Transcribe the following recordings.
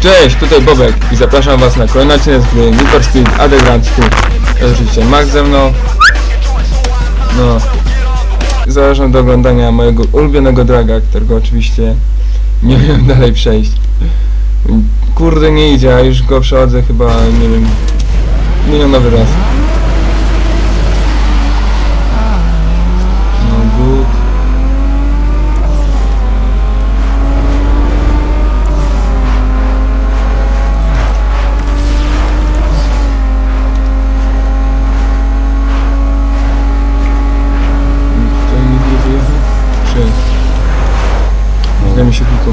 Cześć, tutaj Bobek i zapraszam was na kolejny odcinek z gry Need Speed Underground 2. Jest oczywiście Max ze mną. No. Zapraszam do oglądania mojego ulubionego draga, którego oczywiście nie wiem dalej przejść. Kurde nie idzie, a już go przechodzę chyba, nie wiem, milionowy raz. Się klikło.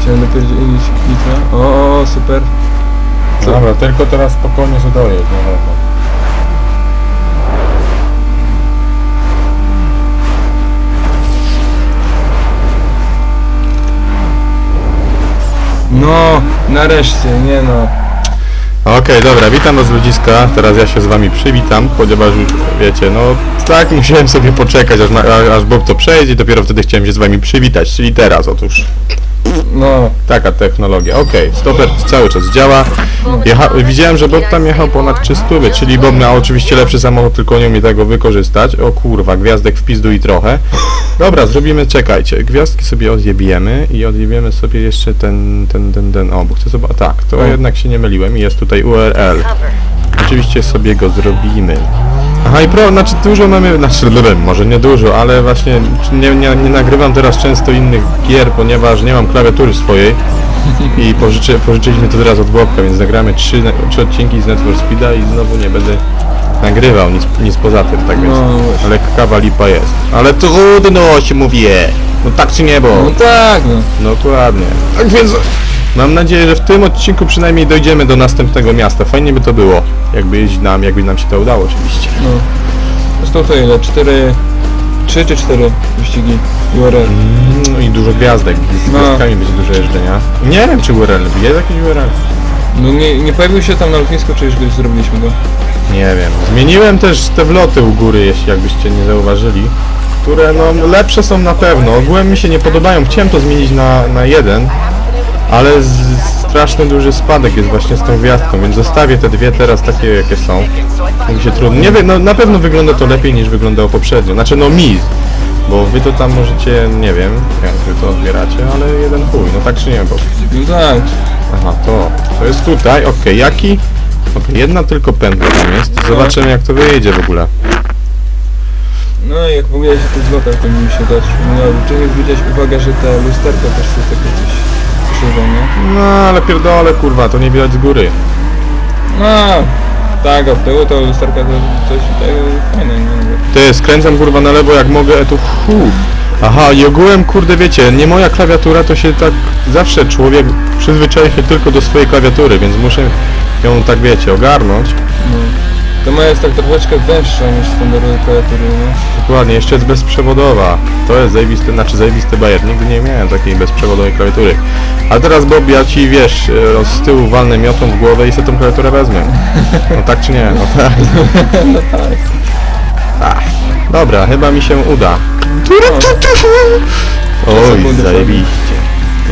Chciałem dopierdzielić nitra. O, super. Co? Dobra, tylko teraz spokojnie się dojedź, dobra. No, nareszcie, nie no. Okej, dobra, witam was ludziska, teraz ja się z wami przywitam, ponieważ wiecie, no tak musiałem sobie poczekać, aż, aż Bob to przejdzie dopiero wtedy chciałem się z wami przywitać, czyli teraz, otóż No, taka technologia. Okej, stoper cały czas działa. Jecha, widziałem, że Bob tam jechał ponad 300, czyli Bob miał oczywiście lepszy samochód, tylko nie umie tego wykorzystać. O kurwa, gwiazdek w pizdu i trochę. Dobra, zrobimy, czekajcie, gwiazdki sobie odjebiemy i odjebiemy sobie jeszcze ten, ten, ten, ten, o, bo chcę zobaczyć, tak, to jednak się nie myliłem i jest tutaj URL. Oczywiście sobie go zrobimy. Aha i pro, znaczy dużo mamy, znaczy może nie dużo, ale właśnie nie, nie, nie nagrywam teraz często innych gier, ponieważ nie mam klawiatury swojej i pożyczy, pożyczyliśmy to teraz od Bobka, więc nagramy trzy, trzy odcinki z Net for Speeda i znowu nie będę nagrywał nic, nic poza tym, tak więc No właśnie. lekkawa lipa jest. Ale trudno się mówię, no tak czy nie, bo... no tak, no. Dokładnie. Tak więc mam nadzieję, że w tym odcinku przynajmniej dojdziemy do następnego miasta. Fajnie by to było, jakby nam, jakby nam się to udało oczywiście. no. Zresztą to ile? Cztery... Trzy czy cztery wyścigi URL? No i dużo gwiazdek. Z No. gwiazdkami będzie dużo jeżdżenia. Nie wiem czy URL, jest jakiś URL? No nie, nie pojawił się tam na lotnisku, czy już go zrobiliśmy go? Nie wiem. Zmieniłem też te wloty u góry, jeśli jakbyście nie zauważyli. Które no lepsze są na pewno. Ogółem mi się nie podobają. Chciałem to zmienić na, na jeden. Ale straszny duży spadek jest właśnie z tą gwiazdką, więc zostawię te dwie teraz takie jakie są. Mi się trudno. Nie wiem, no na pewno wygląda to lepiej niż wyglądało poprzednio. Znaczy no mi. Bo wy to tam możecie, nie wiem, jak wy to odbieracie, ale jeden chuj, no tak czy nie, bo... No tak. Aha, to, to jest tutaj, okej, jaki? Okej, jedna tylko pętla tam jest, zobaczymy jak to wyjdzie w ogóle. No i jak w ogóle się to złota powinien się dać. No, czy nie zwróciłeś uwagę, że te lusterka też są takie coś nie? No, ale pierdolę, kurwa, to nie widać z góry. No, tak, od tyłu to lusterka to coś takiego fajne, nie? Ty, skręcam kurwa na lewo jak mogę, e tu hu. Aha, i ogółem, kurde, wiecie, nie moja klawiatura, to się tak zawsze człowiek przyzwyczai się tylko do swojej klawiatury, więc muszę ją tak, wiecie, ogarnąć. No. To moja jest tak troszeczkę węższa niż standardowe klawiatury, no. Dokładnie, jeszcze jest bezprzewodowa. To jest zajebisty, znaczy zajebisty bajer. Nigdy nie miałem takiej bezprzewodowej klawiatury. A teraz Bob, ja ci wiesz, e, z tyłu walnę miotą w głowę i sobie tą klawiaturę wezmę. No tak czy nie? No tak. No tak. Ach, dobra, chyba mi się uda. Oj, sekundy zajebiście.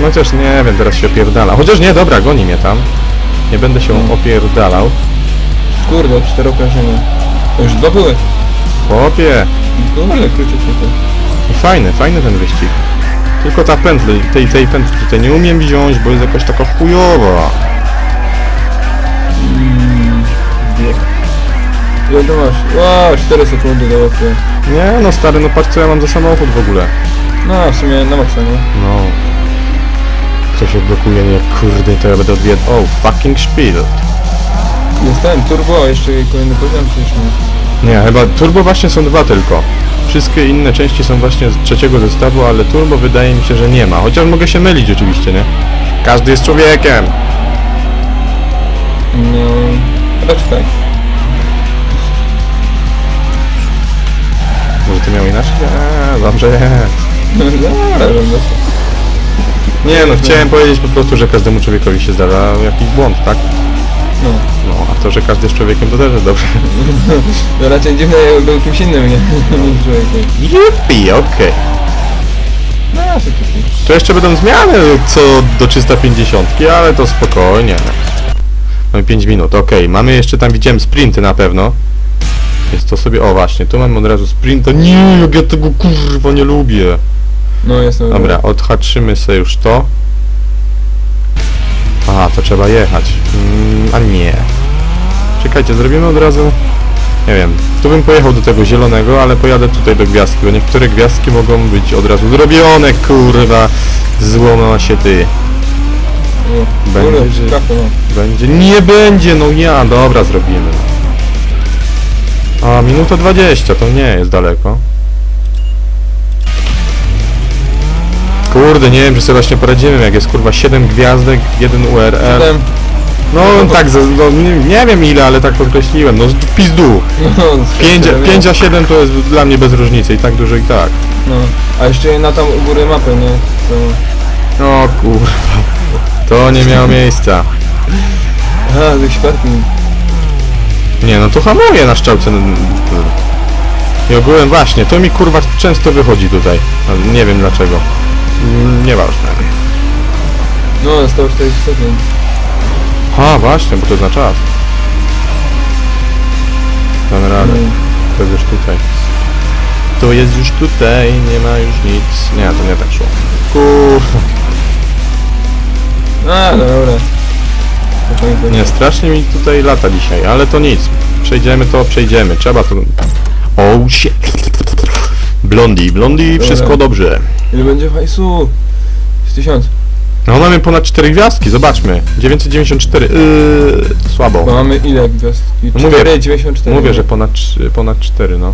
No chociaż nie wiem, teraz się opierdala. Chociaż nie, dobra, goni mnie tam. Nie będę się opierdalał. Kurde, cztery okrążenia. To już dwa były. Chłopie, No ale króciutko to. fajny, fajny ten wyścig. Tylko ta pętla, tej, tej pętli tutaj nie umiem wziąć, bo jest jakaś taka chujowa. Mm, bieg. Ile to masz? Ła, 4 sekundy do łapy. Nie no stary, no patrz co ja mam za samochód w ogóle. No, w sumie na maksa, nie? No. Co się blokuje, nie kurde, to ja będę odwiedzał. O, fucking spiel. Jest ten, turbo, jeszcze kolejny poziom, czy już nie? Nie, chyba turbo właśnie są dwa tylko. Wszystkie inne części są właśnie z trzeciego zestawu, ale turbo wydaje mi się, że nie ma. Chociaż mogę się mylić oczywiście, nie? Każdy jest człowiekiem. No, raczej tak. Może ty miał inaczej? Eee, dobrze jest. No, no. Nie no, chciałem powiedzieć po prostu, że każdemu człowiekowi się zdarza jakiś błąd, tak? No. No, a to, że każdy jest człowiekiem, to też jest dobrze. To raczej dziwne, jakby był kimś innym, nie? Niż człowiekiem. Jupi, okej. No ja szybciutki. To jeszcze będą zmiany co do 350, ale to spokojnie. Mamy 5 minut, okej. Mamy jeszcze tam, widziałem sprinty na pewno. Jest to sobie, o właśnie, tu mamy od razu sprinta. Nie, jak ja tego kurwa nie lubię. No jestem. Dobra, odhaczymy sobie już to. Aha, to trzeba jechać. Mm, a nie. Czekajcie, zrobimy od razu... Nie wiem, tu bym pojechał do tego zielonego, ale pojadę tutaj do gwiazdki, bo niektóre gwiazdki mogą być od razu zrobione, kurwa. Złoma się ty. Będzie. Będzie, nie będzie, no ja, dobra, zrobimy. A, minuta 20, to nie jest daleko. Kurde, nie wiem, czy sobie właśnie poradzimy, jak jest kurwa 7 gwiazdek, 1 URL. Siedem. No tak, za- no, nie, nie wiem ile, ale tak podkreśliłem, no z- w pizdu. No, 5, siedem, 5 a 7 to jest dla mnie bez różnicy i tak dużo i tak. No. A jeszcze na tam u góry mapy, nie? To... O kurwa, to nie miało miejsca. Aha, tych światli. Nie, no to hamuje na szczałce. no, I ogółem właśnie, to mi kurwa często wychodzi tutaj. Nie wiem dlaczego. Mm, Nieważne. No, 140 sekund. A, właśnie, bo to na czas. Damy radę. Mm. To jest już tutaj. To jest już tutaj, nie ma już nic. Nie, to nie tak szło. Kurwa. A, no dobra. Nie, strasznie mi tutaj lata dzisiaj, ale to nic. Przejdziemy to, przejdziemy. Trzeba to... Oh shit. Blondi, blondi, Dobra. wszystko dobrze. Ile będzie hajsu? Z 1000. No mamy ponad 4 gwiazdki, zobaczmy. 994, yy, słabo. Bo mamy ile gwiazdki? No mówię- 4, 94. Mówię, że ponad, trz- ponad 4, no.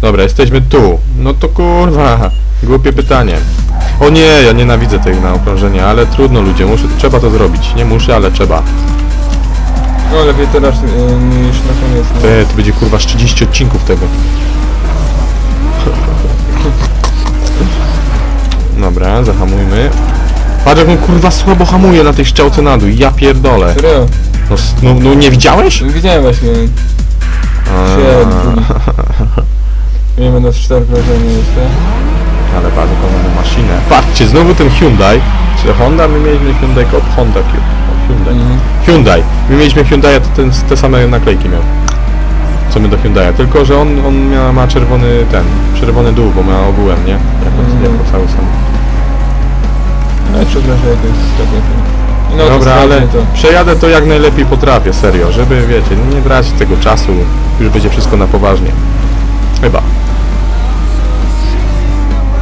Dobra, jesteśmy tu. No to kurwa, głupie pytanie. O nie, ja nienawidzę tej na okrążenia, ale trudno ludzie, muszę, trzeba to zrobić. Nie muszę, ale trzeba. No lepiej teraz y, niż na koniec. No. Te, to będzie kurwa z 30 odcinków tego. Dobra, zahamujmy. Patrz jak on kurwa słabo hamuje na tej szczałce na dół, ja pierdolę. Serio? No, s- no, no nie widziałeś? No, Widziałem właśnie. A, Nie będę z 4 wrażenia jeszcze. Ale jaką mamy maszynę. Patrzcie, znowu ten Hyundai. Czy Honda? My mieliśmy Hyundai Cop, Honda Cube. O, Hyundai. Mhm. Hyundai. My mieliśmy Hyundai, to ten, te same naklejki miał. Co my do Hyundai'a. Tylko, że on, on mia, ma czerwony ten, czerwony dół, bo ma obułem, nie? Jako, Mhm. jako cały sam. Ale przepraszam jakoś tak lepiej. No Dobra, ale to. przejadę to jak najlepiej potrafię, serio, żeby, wiecie, nie brać tego czasu. Już będzie wszystko na poważnie. Chyba.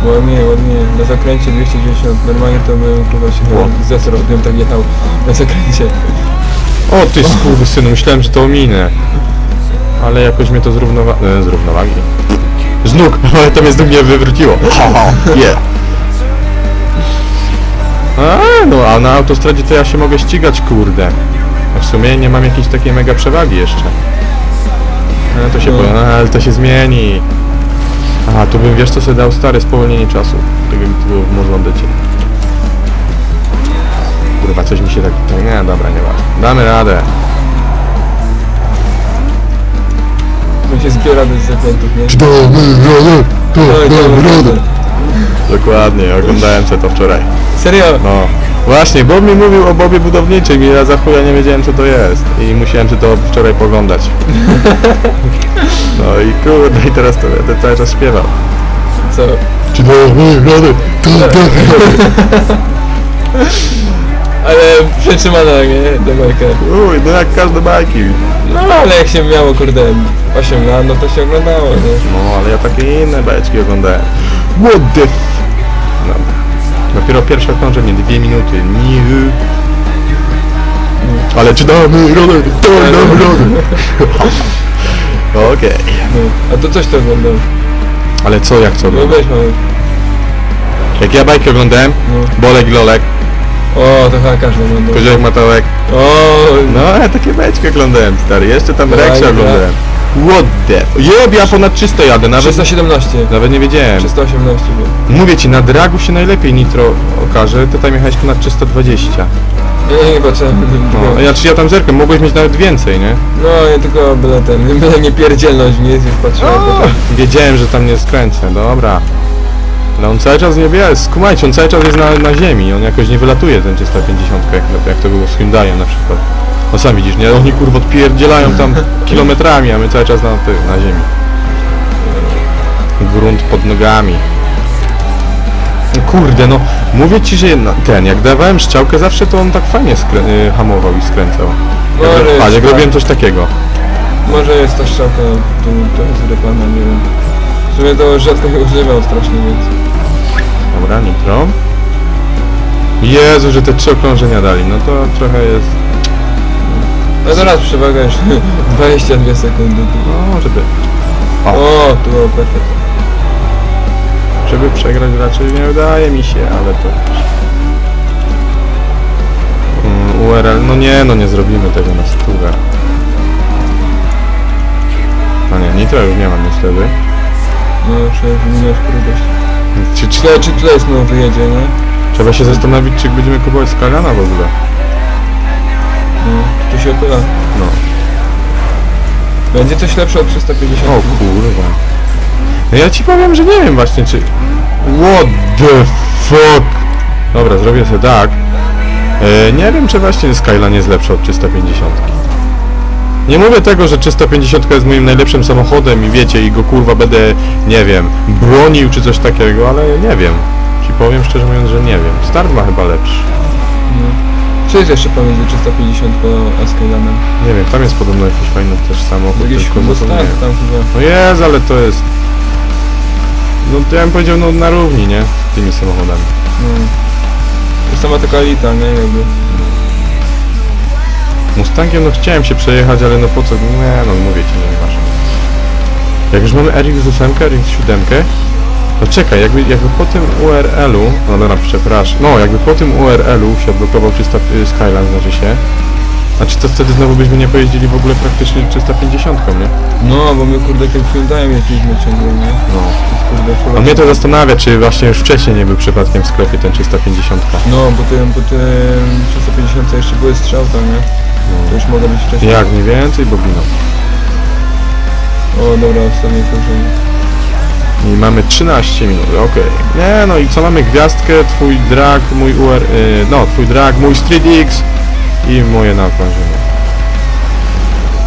Ładnie, ładnie. Na zakręcie 290. Normalnie to bym chyba się Wow. zesrał, gdybym tak jechał na zakręcie. O ty skurwysynu, myślałem, że to ominę. Ale jakoś mnie to zrównowa... E, z równowagi. Z nóg, ale to mnie z nóg nie wywróciło. Ha, ha, yeah. No a na autostradzie to ja się mogę ścigać, kurde. A w sumie nie mam jakiejś takiej mega przewagi jeszcze. No to się No. po... no, ale to się zmieni. Aha, tu bym, wiesz co, sobie dał stare spowolnienie czasu. Tak jak to było w Mozambicie. Kurwa, coś mi się tak... tak nie, dobra, nie ważne. Damy radę. To się zbiera bez zakrętów, nie? Damy radę, to Oj, damy radę. Dokładnie, oglądałem co to wczoraj. Serio? No. Właśnie, Bob mi mówił o Bobie budowniczym i ja za chuja nie wiedziałem co to jest. I musiałem się to wczoraj poglądać. No i kurde, i teraz to będę cały czas śpiewał. Co? Czy to radę. Ale przetrzymana, nie? Ta bajka. Uj, no jak każde bajki. No ale jak się miało, kurde, 8 lat, no to się oglądało, nie? No, ale ja takie inne bajeczki oglądałem. What the f... No. Dopiero pierwsze okrążenie, dwie minuty. Nie. Ale czy damy radę, to damy radę. Okej. No. A to coś to oglądał. Ale co, jak co? No weź mamy. Jak ja bajki oglądałem, No. Bolek Lolek, O, to chyba każdy oglądał. Koziołek Matołek, O, no ja takie bajki oglądałem stary, jeszcze tam Rexia oglądałem. What the... Jeb, ja ponad 300 jadę, nawet, 317. nawet nie wiedziałem. 318 było. Mówię ci, na dragu się najlepiej nitro okaże, ty tam jechałeś ponad 320. Ja nie patrzyłem. No, No, ja, czy ja tam zerkam, mogłeś mieć nawet więcej, nie? no ja tylko byle ten, byle nie pierdzielność, nie? Już patrzyłem. Wiedziałem, że tam nie skręcę, dobra. Ale on cały czas nie wie, skumajcie, on cały czas jest na, na ziemi, on jakoś nie wylatuje ten 350, jak, jak to było z Hyundaiem na przykład. No sam widzisz, nie? Oni kurwa odpierdzielają tam kilometrami, a my cały czas na, ty, na ziemi. Grunt pod nogami. No Kurde, no mówię ci, że jedna, ten, jak dawałem strzałkę zawsze, to on tak fajnie skrę- y, hamował i skręcał. No, ale Jak, jest patrz, jak tak. robiłem coś takiego. Może jest to strzałka tu trochę zrypana, nie wiem. W sumie to rzadko się używał strasznie, więc... Dobra, nitro. Jezu, że te trzy okrążenia dali, no to trochę jest... No teraz przewaga już 22 sekundy. No, żeby... O, O, tu było perfekt. żeby przegrać raczej nie udaje mi się, ale to... Mm, URL, no nie, no nie zrobimy tego na stówę. No nie, nitro już nie mam niestety. No, przecież minąłeś prędkość. Czy, czy, Czy, czy tutaj znowu wyjedzie, nie? trzeba się zastanowić, czy będziemy kupować Skyline'a w ogóle. No, tu się opyla. No. Będzie coś lepsze od 350. O kurwa. No ja ci powiem, że nie wiem właśnie czy... What the fuck? Dobra, zrobię sobie tak. E, nie wiem czy właśnie Skyline jest lepszy od 350. Nie mówię tego, że 350 jest moim najlepszym samochodem i wiecie, i go kurwa będę, nie wiem, bronił czy coś takiego, ale nie wiem. Ci powiem szczerze mówiąc, że nie wiem. Start ma chyba lepszy. No. Co jest jeszcze pomiędzy 350 a Skylanem? Nie wiem, tam jest podobno jakiś fajny też samochód, Jakiś tylko Mustang zapomniałem. tam chyba. No jest, ale to jest... No to ja bym powiedział, no na równi, nie? Z tymi samochodami. No. To sama taka lita, nie? Jakby. Mustangiem no chciałem się przejechać, ale no po co? Nie, no mówię ci, nie masz. Jak już mamy RX8, RX7, no czekaj, jakby, jakby po tym URL-u, no dobra, przepraszam, no jakby po tym URL-u się odblokował 300, y, Skyline, znaczy się, znaczy to wtedy znowu byśmy nie pojeździli w ogóle praktycznie 350, nie? No, bo my kurde tym Hyundaiem jeździliśmy ciągle, nie? No. To jest kurde A mnie to zastanawia, czy właśnie już wcześniej nie był przypadkiem w sklepie ten 350. No, bo tym, bo tym 350 jeszcze były strzałka, nie? To już mogło być wcześniej. Jak nie więcej, Bobino. O, dobra, ostatnie krążenie. I mamy 13 minut, okej. Nie no i co mamy? Gwiazdkę, twój drag, mój UR... Y, no, twój drag, mój Street X i moje naokrążenie.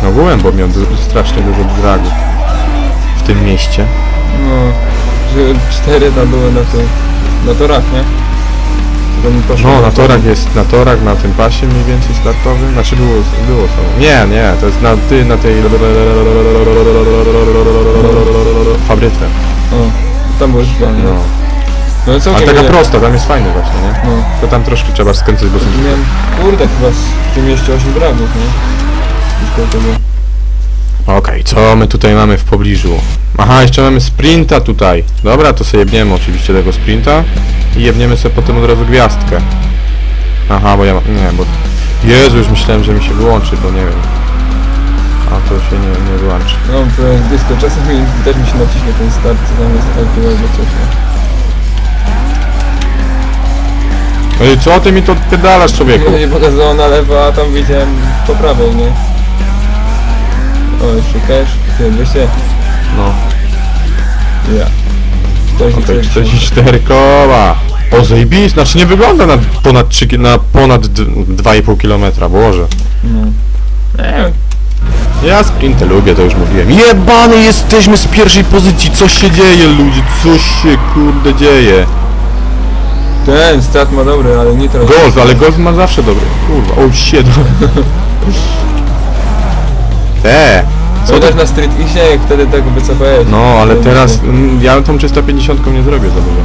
No byłem, bo miał du- strasznie dużo dragów w tym mieście. No, że cztery tam były na tym, na torach, nie? No, na torach jest, na torach, na tym pasie mniej więcej startowym, znaczy było, było samo. Nie, nie, to jest na, ty, na tej fabryce. O, tam były dwa, nie? No. No, Ale całkiem taka prosta, tam jest fajnie właśnie, nie? No, To tam troszkę trzeba skręcać, bo są... miałem, kurde, chyba w tym mieście 8 dragów, nie? Koło tego. Okej, co my tutaj mamy w pobliżu? Aha, jeszcze mamy sprinta tutaj. Dobra, to sobie jebniemy oczywiście tego sprinta i jebniemy sobie potem od razu gwiazdkę. Aha, bo ja mam... nie, bo... Jezu, już myślałem, że mi się wyłączy, bo nie wiem. A to się nie, nie wyłączy. No, to jest blisko, czasami też mi się naciśnie ten start, co tam jest auto albo coś, nie? Ej, co ty mi to odpierdalasz, człowieku? Nie pokazało na lewo, a tam widziałem po prawej, nie? O, jeszcze cash, ty, 200, No, ja. okej, 44 koła. O, zajebis, znaczy nie wygląda na ponad 3, ki- na ponad d- 2,5 km, Boże. No. Nie wiem, Ja sprinty lubię, to już mówiłem. Jebany jesteśmy z pierwszej pozycji, co się dzieje ludzie, co się kurde dzieje. ten start ma dobry, ale nie teraz. Golf, ale golf ma zawsze dobry. Kurwa, o shit. Te. Co też na Street Xie, jak wtedy tak wycofałeś. No, ale teraz mm, ja tą 350 nie zrobię za dużo.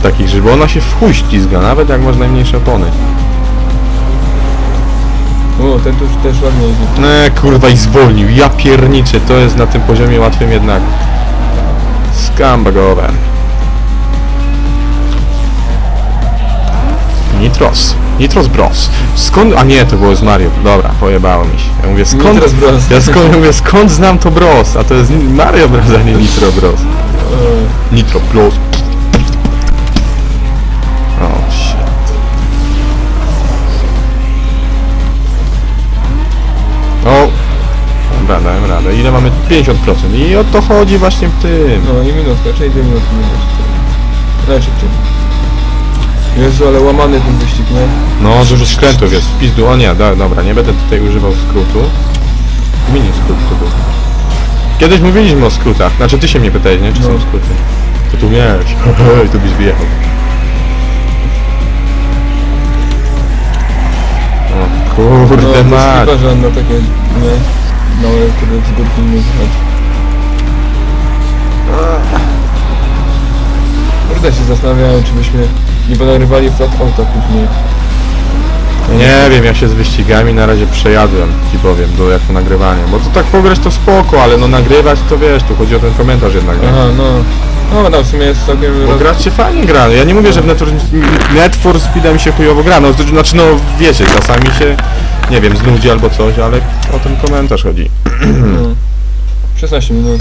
Z takich, żeby ona się w chuj ścizga, nawet jak masz najmniejsze opony. O, ten tu też ładnie jeździ. Ne, kurwa i zwolnił, ja pierniczę, to jest na tym poziomie łatwym jednak. Scumbagowe. Nitros. Nitros Bros. Skąd... A nie, to było z Mario. Dobra, pojebało mi się. Ja mówię, skąd... Nitros Bros. Ja skąd, ja mówię, skąd znam to Bros? A to jest Mario Bros, a nie Nitro Bros. Nitro Bros. Dałem radę. Ile mamy? 50%. I o to chodzi właśnie w tym. No i minutka, czyli dwie minutki będzie. Najszybciej. Jezu, ale łamany ten wyścig, nie? No, dużo skrętów jest, w pizdu, o nie, da, dobra, nie będę tutaj używał skrótu. Mini skrót to był. Kiedyś mówiliśmy o skrótach, znaczy ty się mnie pytałeś, nie, czy są No. skróty? To tu miałeś, i tu byś wyjechał. O kurde no, mać. to że on na takie, nie? Małe, które z górki nie zjechać. Kurde się zastanawiałem, czy byśmy nie ponagrywali flat auta później. Nie wiem, ja się z wyścigami na razie przejadłem, ci powiem, do jako nagrywania. Bo to tak pograć to spoko, ale no nagrywać to wiesz, tu chodzi o ten komentarz jednak, nie? Aha, no. No, tam w sumie jest całkiem... Bo grać się fajnie gra. Ja nie mówię, że w Net for, Net for Speed'a mi się chujowo gra. No, to znaczy, no wiecie, czasami się, nie wiem, znudzi albo coś, ale o ten komentarz chodzi. No. 16 minut.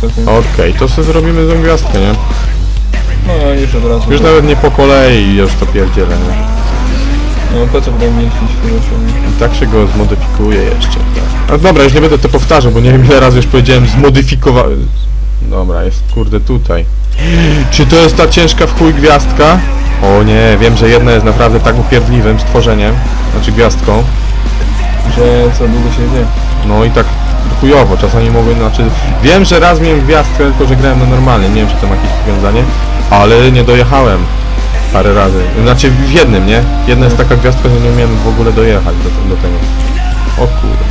Całkiem. Okej, to sobie zrobimy tą gwiazdkę, nie? No, już od razu. Już nawet nie po kolei, już to pierdzielę, nie? No, po co w tym I tak się go zmodyfikuje jeszcze. Tak. A dobra, już nie będę to powtarzał, bo nie wiem ile razy już powiedziałem zmodyfikowa... Dobra, jest kurde tutaj. Czy to jest ta ciężka w chuj gwiazdka? O nie, wiem, że jedna jest naprawdę tak upierdliwym stworzeniem, znaczy gwiazdką. Że co długo się dzieje. No i tak chujowo, czasami mogłem, znaczy... Wiem, że raz miałem gwiazdkę, tylko że grałem na normalnie, nie wiem czy tam jakieś powiązanie, ale nie dojechałem parę razy. Znaczy w jednym, nie? Jedna jest taka gwiazdka, że nie miałem w ogóle dojechać do, do tego. O kurde.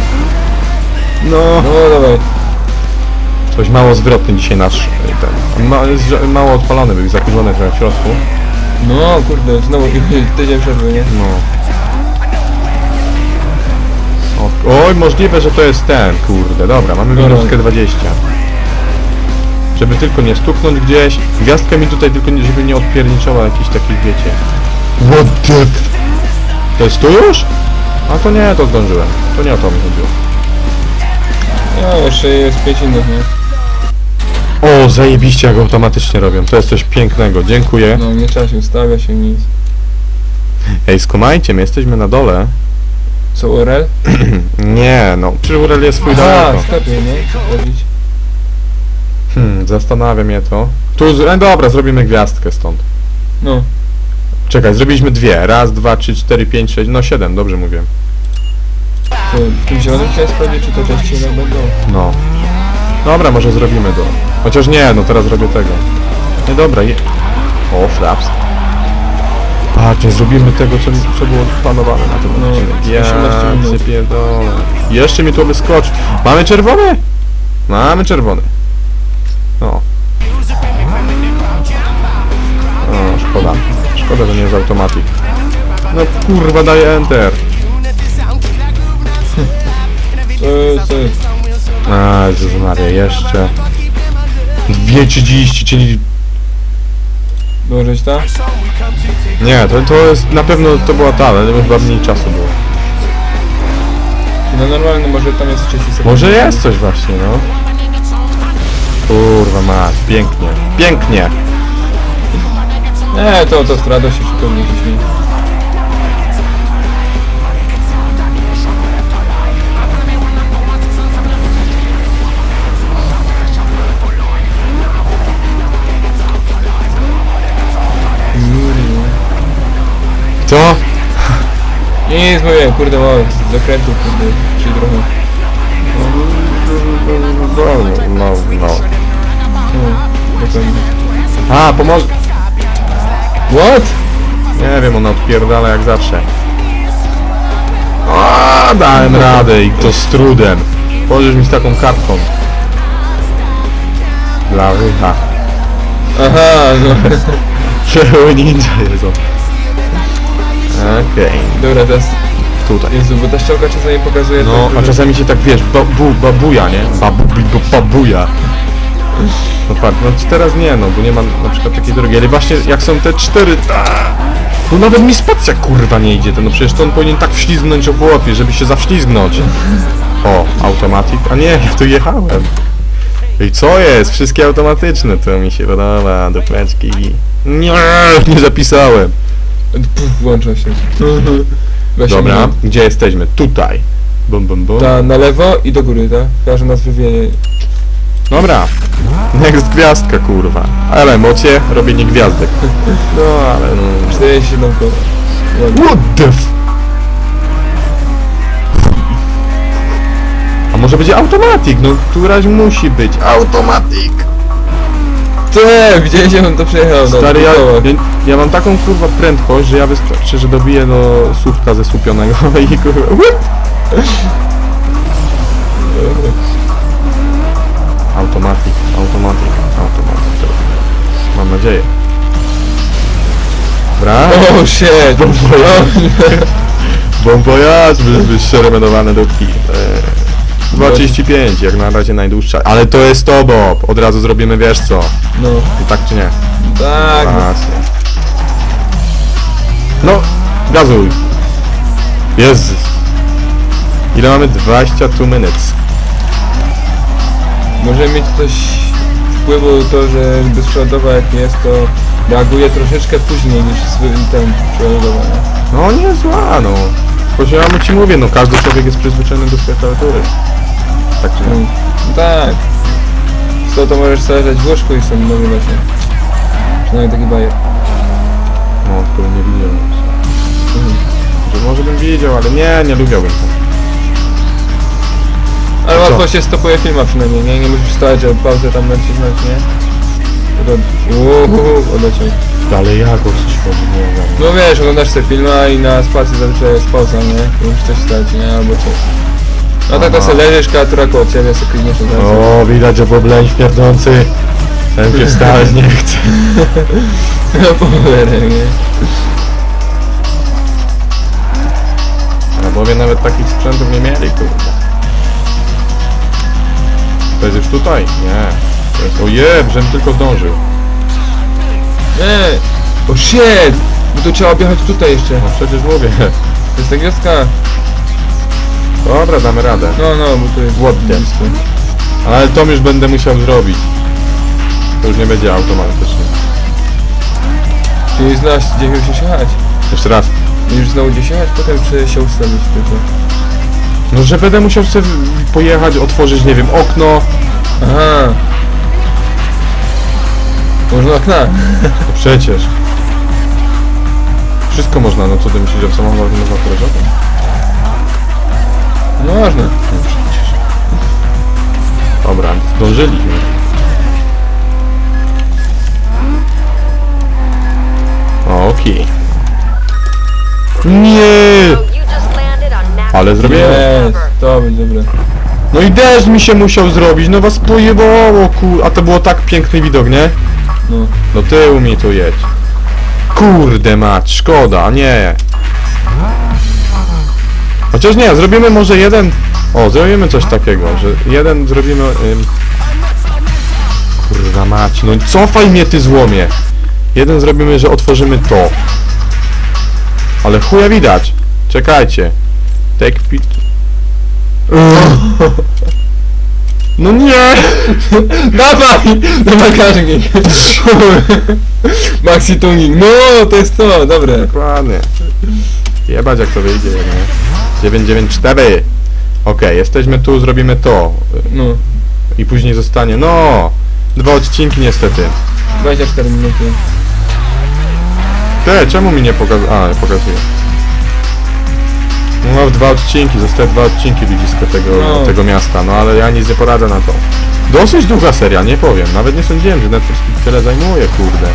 No, No, dawaj. coś mało zwrotny dzisiaj nasz y, ten. Ma, jest że- mało odpalony był, zakurzony trochę w środku. No, kurde, znowu tydzień przerwy, nie? No. O, oj, możliwe, że to jest ten, kurde, dobra, mamy Dobra. minutkę 20. Żeby tylko nie stuknąć gdzieś. Gwiazdka mi tutaj tylko, nie- żeby nie odpierniczała jakichś takich, wiecie. What the f... To jest tu już? A to nie, to zdążyłem. To nie o to mi chodziło. No, jeszcze jest 5 innych, nie? O, zajebiście jak automatycznie robią. To jest coś pięknego, dziękuję. No, nie trzeba się ustawia się nic. Ej, skumajcie, my jesteśmy na dole. Co, URL? Nie, no, przy URL jest swój Aha, daleko. w sklepie, nie? Robić. Hmm, zastanawia mnie to. Tu, z- e, dobra, zrobimy gwiazdkę stąd. No. Czekaj, zrobiliśmy dwie. Raz, dwa, trzy, cztery, pięć, sześć, no siedem, dobrze mówię. To w tym zielonym chciałem sprawdzić, czy to części jednak będą. No. Dobra, może zrobimy to. Chociaż nie, no teraz robię tego. Nie, dobra, je... O, flaps. Patrz, nie zrobimy tego, co, co było planowane na tym No, odcinek. Ja 18 minut. się pierdolę. Jeszcze mi to wyskoczy. Mamy czerwony? Mamy czerwony. No. O, szkoda. Szkoda, że nie jest automatik. No kurwa, daję enter. Co jest? A, Jezus Maria, jeszcze. 2.30, czyli... Dołożyć ta? Nie, to, to jest, na pewno to była ta, ale chyba mniej czasu było. No normalny, może tam jest 30 sekund. Może jest coś właśnie, no. Kurwa mać, pięknie, pięknie. Nie, to autostrada się szybko nie ciśnie. Co? Nic mówię, kurde mały, z zakrętów, kurde, czyli trochę. No, no, no. No, dokładnie. A, pomoże. What? Nie wiem, ona odpierdala jak zawsze. A, dałem radę i to z trudem. Możesz mi z taką kartką. Dla rycha. Aha, no. Czerwony ninja jest on. Okej, Dobra, teraz, tutaj. Jezu, bo ta ściąga czasami pokazuje No, tak, a że- czasami się tak wiesz, babu, babuja, nie? Babu, bu- babuja. No patrz, no teraz nie no, bo nie ma na przykład takiej drogi, ale właśnie jak są te cztery... aaa, No nawet mi spacja kurwa nie idzie, to no przecież to on powinien tak wślizgnąć o chłopie, żeby się zawślizgnąć. O, automatik, a nie, ja tu jechałem. I co jest? Wszystkie automatyczne, to mi się podoba, dupeczki. Nie, nie zapisałem. Puf, włącza się. Weź Dobra, gdzie jesteśmy? Tutaj. Bum, bum, bum. Ta na lewo i do góry, tak? Każe nas wywieje. Dobra. Next gwiazdka, kurwa. Ale emocje, robienie gwiazdek. No, ale no... 47 koła. Ładnie. What the f... A może będzie automatik? No, któraś musi być. Automatik! Te, widziałeś, jak on to przejechał na Stary, ja, ja, ja mam taką kurwa prędkość, że ja wystarczy, że dobiję do słupka ze słupionego i kurwa... łyp! Automatik, automatik, automatik. Mam nadzieję. Dobra. Oh shit! Wy- wyższe remedowane dupki. Eee, 2.35, jak na razie najdłuższa. Ale to jest to, Bob. Od razu zrobimy wiesz co. No, I tak czy nie? tak. no. Właśnie. No, gazuj. Jezus. Ile mamy? 22 minutes. Może mieć coś wpływu to, że bezprzeładowa jak jest, to reaguje troszeczkę później niż swój ten przeładowanie. No nie zła, no. Ja mu ci mówię, no każdy człowiek jest przyzwyczajony do klawiatury. Tak czy nie? tak. Z to możesz sobie leżeć w łóżku i sobie nagrywać, nie? Przynajmniej taki bajer. No, tylko nie widział. Mhm. Że może bym widział, ale nie, nie lubiałbym to. Ale Co? łatwo się stopuje filma przynajmniej, nie? Nie musisz stać, żeby pauzę tam nacisnąć, nie? Tylko... Uuu, odleciał. Ale jak o coś chodzi, nie wiem. No wiesz, oglądasz sobie filma i na spacji zazwyczaj jest pauza, nie? Musisz coś stać, nie? Albo coś. No tak Aha. sobie leżysz, klawiatura koło ciebie, sobie od razu. O, widać, że pobleń śmierdzący. Ten się wstać nie chce. No powerę, nie? Na bowie nawet takich sprzętów nie mieli, kurde. To jest już tutaj? Nie. To jest... Ojeb, żem tylko zdążył. Nie! O shit! Bo to trzeba objechać tutaj jeszcze. No przecież mówię. To jest ta gwiazdka. Dobra, damy radę. No, no, bo to jest Ładnie. blisko. Ale to już będę musiał zrobić. To już nie będzie automatycznie. Czyli znasz, gdzie musisz jechać. Jeszcze raz. Już znowu gdzieś jechać, potem czy się ustawić tylko. No, że będę musiał sobie pojechać, otworzyć, nie wiem, okno. Aha. Można okna. No przecież. Wszystko można, no co ty myślisz, że w samochodzie można otworzyć? No przecież. Dobra, zdążyliśmy. Okej. Nie! Ale zrobiłem. Jest, to będzie dobre. No i deszcz mi się musiał zrobić, no was pojebało kur... A to było tak piękny widok, nie? No. Do tyłu mi tu jedź. Kurde mać, szkoda, nie. Chociaż nie, zrobimy może jeden... O, zrobimy coś takiego, że jeden zrobimy... Ym... Kurwa mać, no cofaj mnie ty złomie. Jeden zrobimy, że otworzymy to. Ale chuja widać. Czekajcie. Take pit... No nie! Dawaj! Na bagażnik! Maxi tuning. No, to jest to, dobre. Dokładnie. Jebać jak to wyjdzie, nie? 994. Okej, jesteśmy tu, zrobimy to. No. I później zostanie, no! Dwa odcinki niestety. 24 minuty. Te, czemu mi nie pokazuje? A, nie pokazuje. No, dwa odcinki, zostały dwa odcinki ludziska tego, No. tego miasta, no ale ja nic nie poradzę na to. Dosyć długa seria, nie powiem. Nawet nie sądziłem, że Netflix tyle zajmuje, kurde.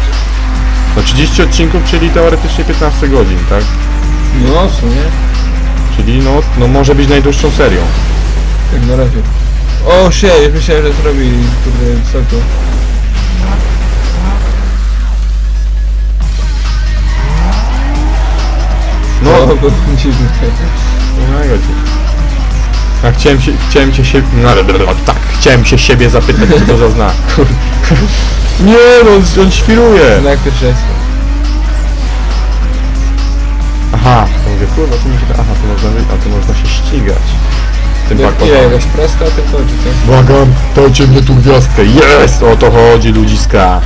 No 30 odcinków, czyli teoretycznie 15 godzin, tak? No, w sumie. Czyli no, no może być najdłuższą serią. Tak na razie. O, już myślałem, że zrobi, kurde, salto. No, No, bo dziwne. Innego ci. A chciałem się, chciałem cię się, no, tak, chciałem się siebie zapytać, co to za znak. Nie, no, on, on świruje. Znak pierwszeństwa. Aha, to mówię, kurwa, tu mi się, aha, tu można, wy- a tu można się ścigać. Tym Jak ile, pakowaniem. jakaś prosta tylko, czy coś? Błagam, dajcie mnie tu gwiazdkę. Jest, o to chodzi, ludziska.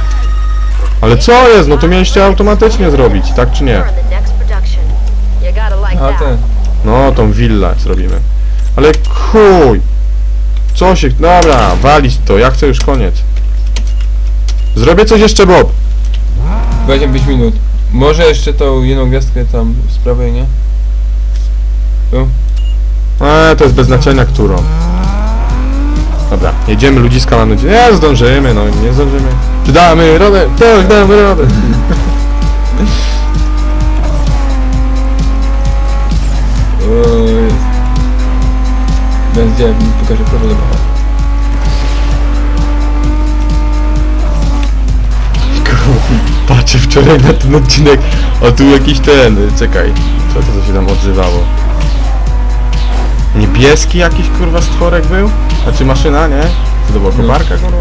Ale co jest, no to mieliście automatycznie zrobić, tak czy nie? A, ten. No, tą willę zrobimy. Ale chuj. Co się... Dobra, walić to, ja chcę już koniec. Zrobię coś jeszcze, Bob. 25 minut. Może jeszcze tą jedną gwiazdkę tam z prawej, nie? Tu? Eee, to jest bez znaczenia, którą. Dobra, jedziemy ludziska, mam nadzieję. Nie, zdążymy, no nie zdążymy. Czy damy radę? Tak, damy radę. O, jest. Będzie, pokażę prawo dobra. Patrzę wczoraj na ten odcinek, o tu jakiś ten, czekaj, co to co się tam odzywało? Niebieski jakiś kurwa stworek był? Znaczy maszyna, nie? Co to była koparka kurwa?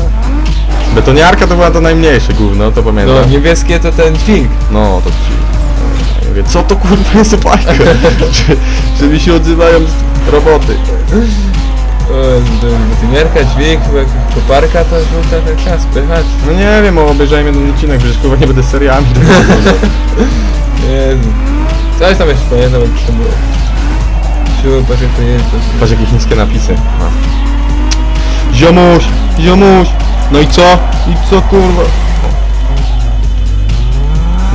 Betoniarka to była to najmniejsze gówno, to No, pamiętam. niebieskie to ten dźwig. No, to ci. Ja mówię, co to kurwa jest bajka? że, że mi się odzywają roboty. O, betoniarka, dźwig, koparka to żółta taka, spychacz. No nie wiem, obejrzałem jeden odcinek, przecież kurwa nie będę seriami. Jezu. Coś tam jeszcze pamiętam, jak to było. Siły, patrz jak to jest. to- Patrz jakie chińskie napisy. No. Ziomuś, ziomuś. No i co? I co kurwa?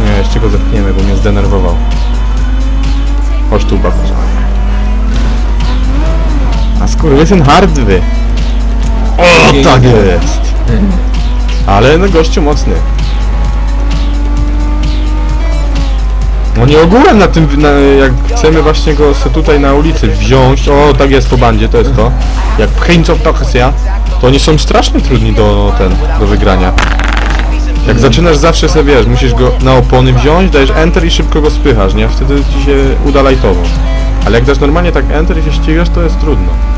Nie, jeszcze go zepchniemy, bo mnie zdenerwował. Chodź tu, babuś. A skurwysyn hardwy. O, tak jest. Ale no gościu mocny. No nie ogółem na tym, na, jak chcemy właśnie go se tutaj na ulicy wziąć, o tak jest po bandzie, to jest to, jak Pchęcov Tochesja, to oni są strasznie trudni do, ten, do wygrania. Jak zaczynasz zawsze sobie, wiesz, musisz go na opony wziąć, dajesz enter i szybko go spychasz, nie? Wtedy ci się uda lajtowo. Ale jak dasz normalnie tak enter i się ścigasz, to jest trudno.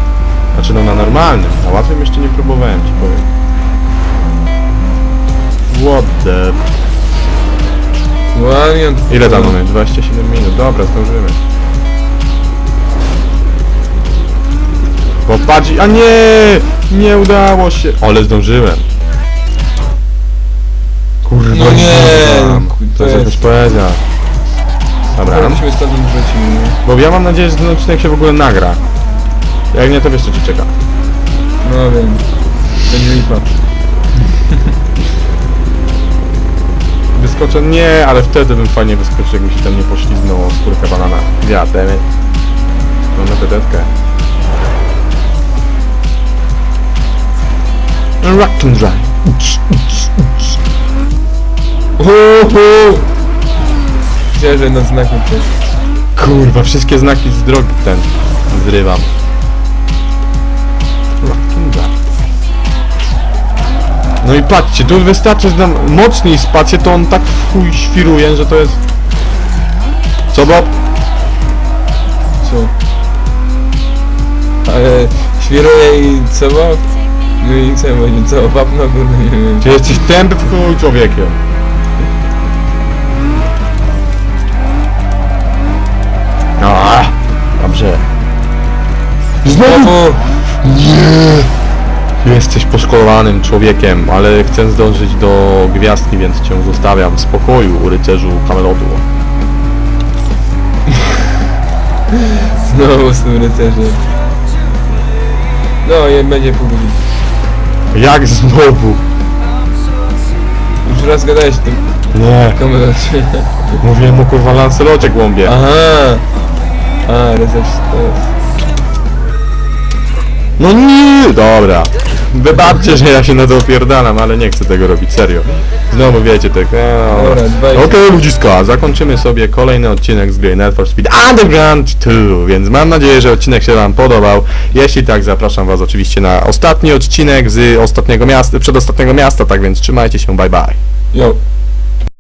Znaczy no na normalnym, na łatwym jeszcze nie próbowałem, ci powiem. What the... Łamią. Ile tam mamy? 27 minut. Dobra, zdążymy. Popatrz, a nie! Nie udało się. Ale zdążyłem. Kurwa, No nie, zdążyłem. to jest jakaś poezja. Dobra, musimy skąd wrócimy. bo ja mam nadzieję, że ten odcinek się w ogóle nagra. Jak nie, to wiesz co ci czeka. No wiem. Będzie lipa. Wyskoczę? Nie, ale wtedy bym fajnie wyskoczył, jakby się tam nie poślizgnęło skórkę banana. Ja, demy. Mam na pedetkę. Rock and dry. Uhu! Chciałem, że na znaku też. Kurwa, wszystkie znaki z drogi ten zrywam. No i patrzcie, tu wystarczy, że dam mocniej spację, to on tak w chuj świruje, że to jest... Co Bob? Co? Ale świruje i co ma? No i co będzie, co? Wapno kurde, nie wiem. Ty jesteś tępy w chuj człowiekiem. A, dobrze. Znowu! Jesteś poszkolowanym człowiekiem, ale chcę zdążyć do gwiazdki, więc cię zostawiam w spokoju, rycerzu Kamelotu. Znowu z tym rycerzem. No i będzie pół godziny. Jak znowu? Już raz gadałeś o tym Nie, kamerocie. mówiłem o kurwa Lancelocie głąbie. Aha! A, rycerz to jest... No nie, dobra. Wybaczcie, że ja się na to opierdalam, ale nie chcę tego robić, serio. Znowu wiecie, tak, no, Dobra, Okej, ludziska, zakończymy sobie kolejny odcinek z gry Need for Speed Underground 2, więc mam nadzieję, że odcinek się wam podobał. Jeśli tak, zapraszam was oczywiście na ostatni odcinek z ostatniego miasta, przedostatniego miasta, tak więc trzymajcie się, bye bye. Yo.